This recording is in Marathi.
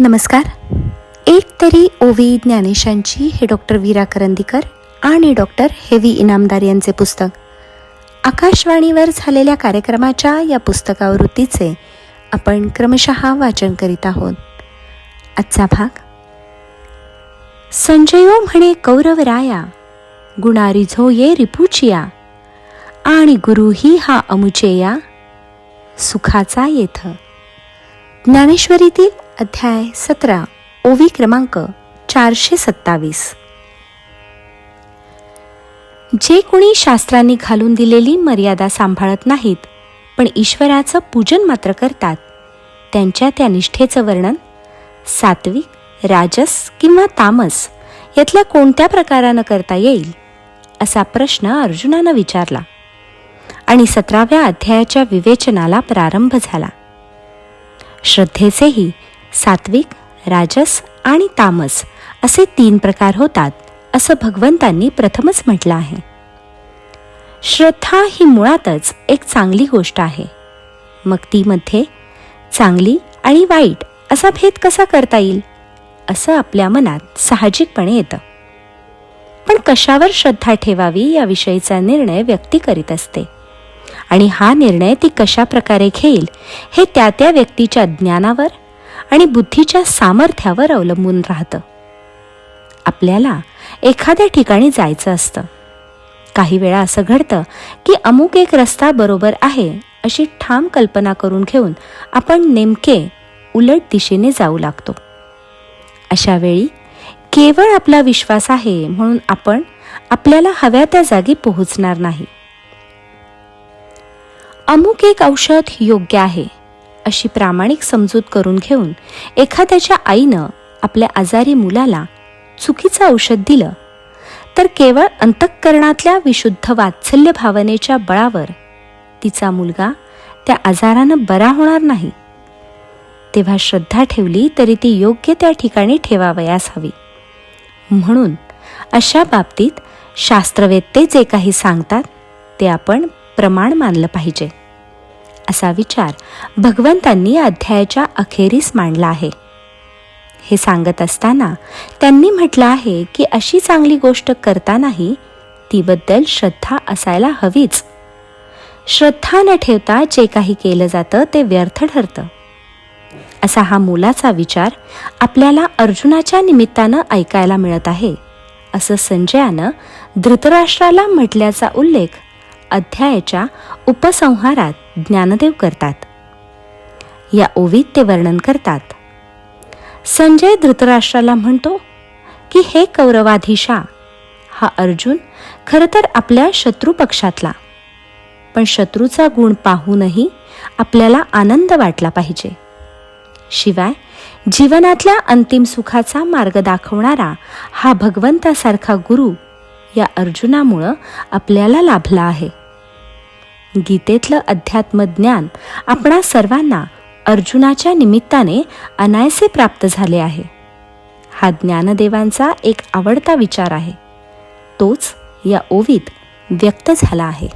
नमस्कार. एक तरी ओवी ज्ञानेशांची हे डॉक्टर वीरा करंदीकर आणि डॉक्टर हेवी इनामदार यांचे पुस्तक. आकाशवाणीवर झालेल्या कार्यक्रमाच्या या पुस्तकावृत्तीचे आपण क्रमशः वाचन करीत आहोत. आजचा भाग. संजयो म्हणे कौरवराया राया झो ये रिपुचिया आणि गुरुही हा अमुचेया सुखाचा येथ. ज्ञानेश्वरीतील अध्याय सतरा ओवी क्रमांक चारशे सत्तावीस. जे कोणी शास्त्रांनी घालून दिलेली मर्यादा सांभाळत नाहीत पण ईश्वराचं पूजन मात्र करतात त्यांच्या त्या निष्ठेचं वर्णन सात्विक राजस किंवा तामस यातल्या कोणत्या प्रकारानं करता येईल असा प्रश्न अर्जुनानं विचारला. आणि सतराव्या अध्यायाच्या विवेचनाला प्रारंभ झाला. श्रद्धेचेही सात्विक राजस आणि तामस असे तीन प्रकार होतात असं भगवंतांनी प्रथमच म्हटलं आहे. श्रद्धा ही मुळातच एक चांगली गोष्ट आहे. मग तीमध्ये चांगली आणि वाईट असा भेद कसा करता येईल? असं आपल्या मनात साहजिकपणे येतं. पण कशावर श्रद्धा ठेवावी याविषयीचा निर्णय व्यक्ती करीत असते? आणि हा निर्णय ती कशा प्रकारे घेईल हे त्या त्या व्यक्तीच्या ज्ञानावर आणि बुद्धीच्या सामर्थ्यावर अवलंबून राहतं. आपल्याला एखाद्या ठिकाणी जायचं असतं. काही वेळा असं घडतं की अमुक एक रस्ता बरोबर आहे अशी ठाम कल्पना करून घेऊन आपण नेमके उलट दिशेने जाऊ लागतो. अशा वेळी केवळ आपला विश्वास आहे म्हणून आपण आपल्याला हव्या त्या जागी पोहोचणार नाही. अमुक एक औषध योग्य आहे अशी प्रामाणिक समजूत करून घेऊन एखाद्याच्या आईनं आपल्या आजारी मुलाला चुकीचं औषध दिलं तर केवळ अंतःकरणातल्या विशुद्ध वात्सल्य भावनेच्या बळावर तिचा मुलगा त्या आजारानं बरा होणार नाही. तेव्हा श्रद्धा ठेवली तरी ती योग्य त्या ठिकाणी ठेवावयास हवी. म्हणून अशा बाबतीत शास्त्रवेत्ते जे काही सांगतात ते आपण प्रमाण मानलं पाहिजे. असा विचार भगवंतांनी अध्यायाच्या अखेरीस मांडला आहे. हे सांगत असताना त्यांनी म्हटलं आहे की अशी चांगली गोष्ट करतानाही तीबद्दल श्रद्धा असायला हवीच. श्रद्धा न ठेवता जे काही केलं जातं ते व्यर्थ ठरतं. असा हा मुलाचा विचार आपल्याला अर्जुनाच्या निमित्तानं ऐकायला मिळत आहे असं संजयानं धृतराष्ट्राला म्हटल्याचा उल्लेख अध्यायाच्या उपसंहारात ज्ञानदेव करतात. या ओवीत ते वर्णन करतात. संजय धृतराष्ट्राला म्हणतो की हे कौरवाधीशा हा अर्जुन खरं तर आपल्या शत्रू पक्षातला. पण शत्रूचा गुण पाहूनही आपल्याला आनंद वाटला पाहिजे. शिवाय जीवनातल्या अंतिम सुखाचा मार्ग दाखवणारा हा भगवंतासारखा गुरु या अर्जुनामुळं आपल्याला लाभला आहे. गीतेतलं अध्यात्मज्ञान आपणा सर्वांना अर्जुनाच्या निमित्ताने अनायसे प्राप्त झाले आहे. हा ज्ञानदेवांचा एक आवडता विचार आहे. तोच या ओवीत व्यक्त झाला आहे.